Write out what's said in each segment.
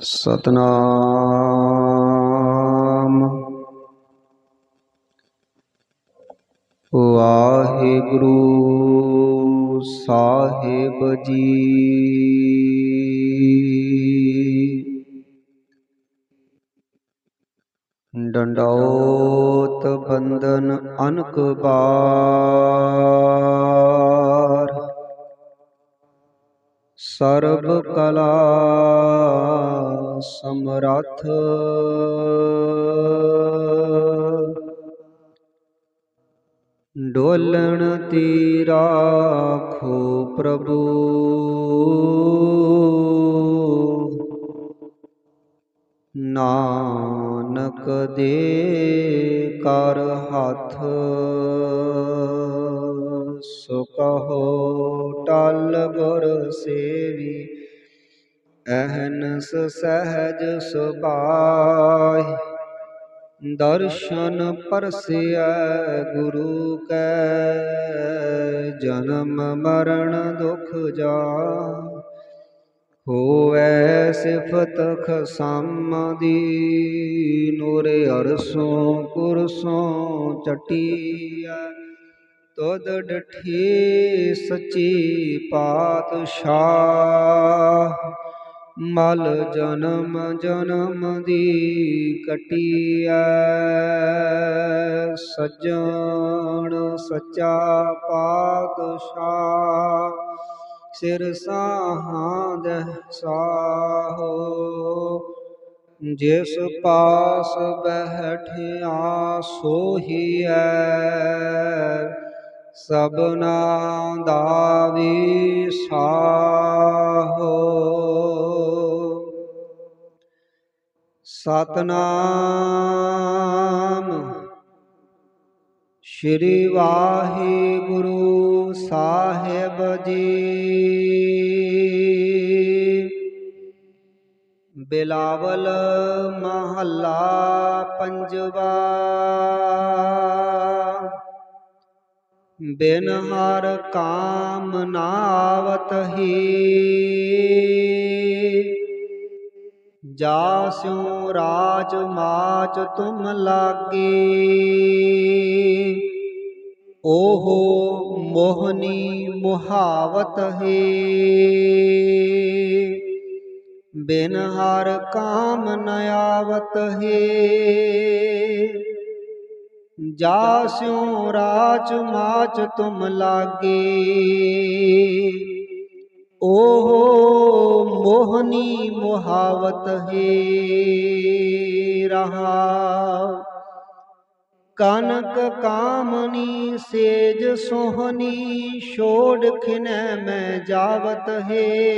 ਸਤਨਾਮ। ਵਾਹਿਗੁਰੂ ਸਾਹਿਬ ਜੀ। ਡੰਡੋਤ ਬੰਦਨ ਅਨਕ ਬਾਰ। ਸਰਬ ਕਲਾ ਸਮਰੱਥ। ਡੋਲਣ ਤੀ ਰਾਖੋ ਪ੍ਰਭੂ। ਨਾਨਕ ਦੇ ਕਰ ਹੱਥ ਸੋ ਕਹੋ ਟਲ ਗੁਰ ਸੇਵੀ, ਅਹਨਸ ਸਹਿਜ ਸੁਭਾਈ। ਦਰਸ਼ਨ ਪਰਸਿਆ ਗੁਰੂ ਕੈ, ਜਨਮ ਮਰਨ ਦੁਖ ਜਾ ਹੋਵੈ ਸਿਫਤ ਖਸਮ ਦੀ, ਨੂਰੇ ਅਰਸੋਂ ਕੁਰਸੋਂ ਚਟੀਆ ਤੁਧ ਡਠੀ ਸੱਚੀ ਪਾਤਸ਼ਾਹ। ਮਲ ਜਨਮ ਜਨਮ ਦੀ ਕਟੀਐ, ਸੱਜਣ ਸੱਚਾ ਪਾਤਸ਼ਾਹ। ਸਿਰ ਸਾਹਾਂ ਦਹਿ ਸਾਹੋ, ਜਿਸ ਪਾਸ ਬਹਿਠਿਆ ਸੋਹੀਐ। ਸਭਨਾ ਦਾ ਵੀ ਸਾਹੋ। ਸਤਨਾਮ ਸ਼੍ਰੀ ਵਾਹਿਗੁਰੂ ਸਾਹਿਬ ਜੀ। ਬਿਲਾਵਲ ਮਹੱਲਾ ਪੰਜਵਾ। ਬਿਨ ਹਰ ਕਾਮ ਨਾਵਤ ਹੀ। ਜਾਸਿਉ ਰਾਜ ਮਾਚ ਤੁਮ ਲਾਗੇ। ਓਹੋ ਮੋਹਨੀ ਮੁਹਾਵਤ ਹੈ। ਬਿਨ ਹਰ ਕਾਮ ਨਾਵਤ ਆਵਤ ਹੈ ਜਾਸਿਉ ਰਾਜ ਮਾਚ ਤੁਮ ਲਾਗੇ। ਓਹੋ ਮੋਹਨੀ ਮੁਹਾਵਤ ਹੈ ਰਹਾ। ਕਨਕ ਕਾਮਨੀ ਸੇਜ ਸੋਹਨੀ ਛੋੜ ਖਿਨੈ ਮੈਂ ਜਾਵਤ ਹੈ।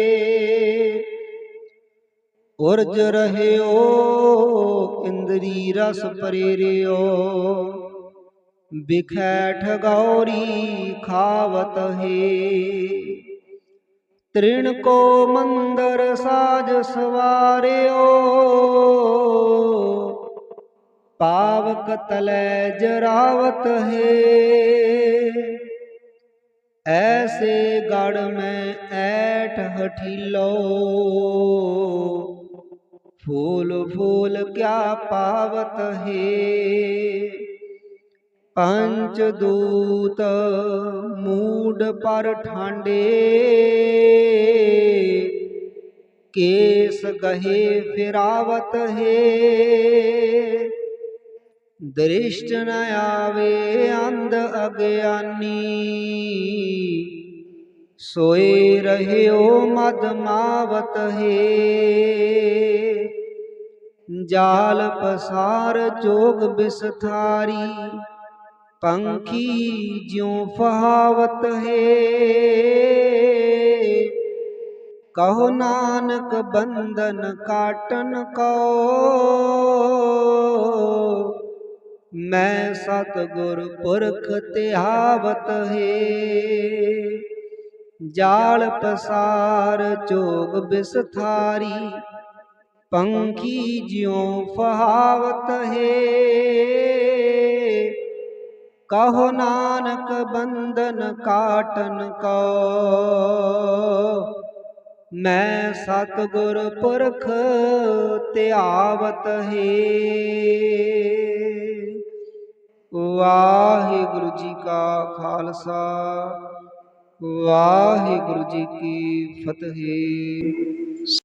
ਉਰਜ ਰਹਿਓ, ਇੰਦਰੀ ਰਸ ਪਰੇਰਿਓ। बिखैठ गौरी खावत हे। तृण को मंदर साज सवार पावक तले जरावत हे। ऐसे गढ़ में ऐठ हठिलो। फूल फूल क्या पावत है। ਪੰਚ ਦੂਤ ਮੂਡ ਪਰ ਠਾਂਡੇ। ਕੇਸ ਗਹੇ ਫਿਰਾਵਤ ਹੈ। ਦ੍ਰਿਸ਼ਟ ਨ ਆਵੇ ਅੰਧ ਅਗਿਆਨੀ। ਸੋਏ ਰਹਿਓ ਮਦ ਮਾਵਤ ਹੈ। ਜਾਲ ਪਸਾਰ ਜੋਗ ਬਿਸਥਾਰੀ। ਪੰਖੀ ਜਿਉ ਫਹਾਵਤ ਹੈ। ਕਹੋ ਨਾਨਕ ਬੰਧਨ ਕਾਟਨ ਕੋ। ਮੈਂ ਸਤਗੁਰ ਪੁਰਖ ਤਿਹਾਵਤ ਹੈ। ਜਾਲ ਪਸਾਰ ਚੋਗ ਬਿਸਥਾਰੀ। ਪੰਖੀ ਜਿਉ ਫਹਾਵਤ ਹੈ। ਕਹੋ ਨਾਨਕ ਬੰਧਨ ਕਾਟਨ ਕੋ। ਮੈਂ ਸਤਿਗੁਰ ਪੁਰਖ ਧਿਆਵਤ ਹੈ। ਵਾਹਿਗੁਰੂ ਜੀ ਕਾ ਖਾਲਸਾ, ਵਾਹਿਗੁਰੂ ਜੀ ਕੀ ਫਤਿਹ।